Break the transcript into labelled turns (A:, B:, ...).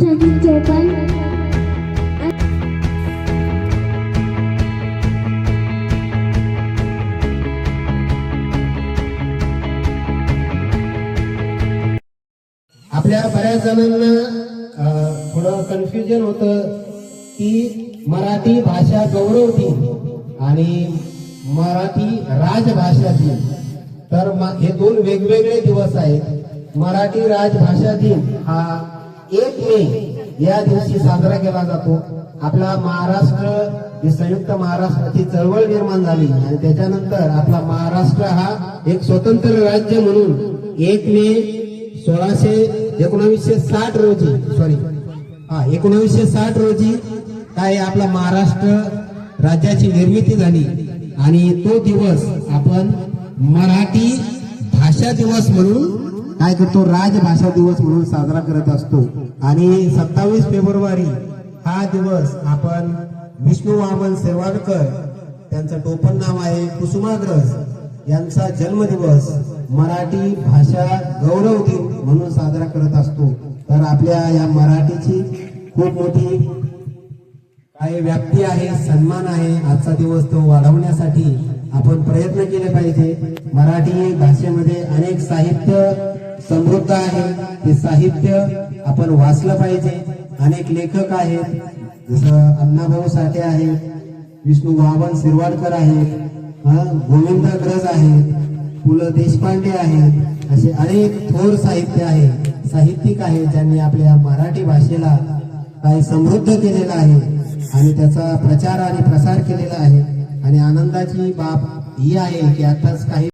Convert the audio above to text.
A: भाषा दिन
B: आपल्या बऱ्याच जणांना थोडं कन्फ्युजन होतं की मराठी भाषा गौरव दिन आणि मराठी राजभाषा दिन तर हे दोन वेगवेगळे दिवस आहेत. मराठी राजभाषा दिन हा एक मे या दिवशी साजरा केला जातो. आपला महाराष्ट्र ही संयुक्त महाराष्ट्राची चळवळ निर्माण झाली आणि त्याच्यानंतर आपला महाराष्ट्र हा एक स्वतंत्र राज्य म्हणून एक मे सोळाशे एकोणावीसशे साठ रोजी सॉरी हा एकोणावीसशे साठ रोजी काय आपला महाराष्ट्र राज्याची निर्मिती झाली आणि तो दिवस आपण मराठी भाषा दिवस म्हणून काय करतो? राजभाषा दिवस म्हणून साजरा करत असतो. आणि सत्तावीस फेब्रुवारी हा दिवस आपण विष्णू वामन सेवाडकर त्यांचं टोपण नाव आहे कुसुमाग्रज यांचा जन्मदिवस मराठी भाषा गौरव दिन म्हणून साजरा करत असतो. तर आपल्या या मराठीची खूप मोठी काय व्याप्ती आहे सन्मान आहे. आजचा दिवस तो वाढवण्यासाठी आपण प्रयत्न केले पाहिजे. मराठी भाषेमध्ये अनेक साहित्य समृद्ध आहे. हे साहित्य आपण वाचलं पाहिजे. अनेक लेखक आहेत. जसं अण्णाभाऊ साठे आहेत. विष्णू वामन शिरवाडकर आहेत. गोविंद ग्रज आहेत. पु ल देशपांडे आहेत. असे अनेक थोर साहित्य आहे साहित्यिक आहे ज्यांनी आपल्या मराठी भाषेला काही समृद्ध केलेला आहे आणि त्याचा प्रचार आणि प्रसार केलेला आहे. आणि आनंदाची बाब ही आहे की आताच काही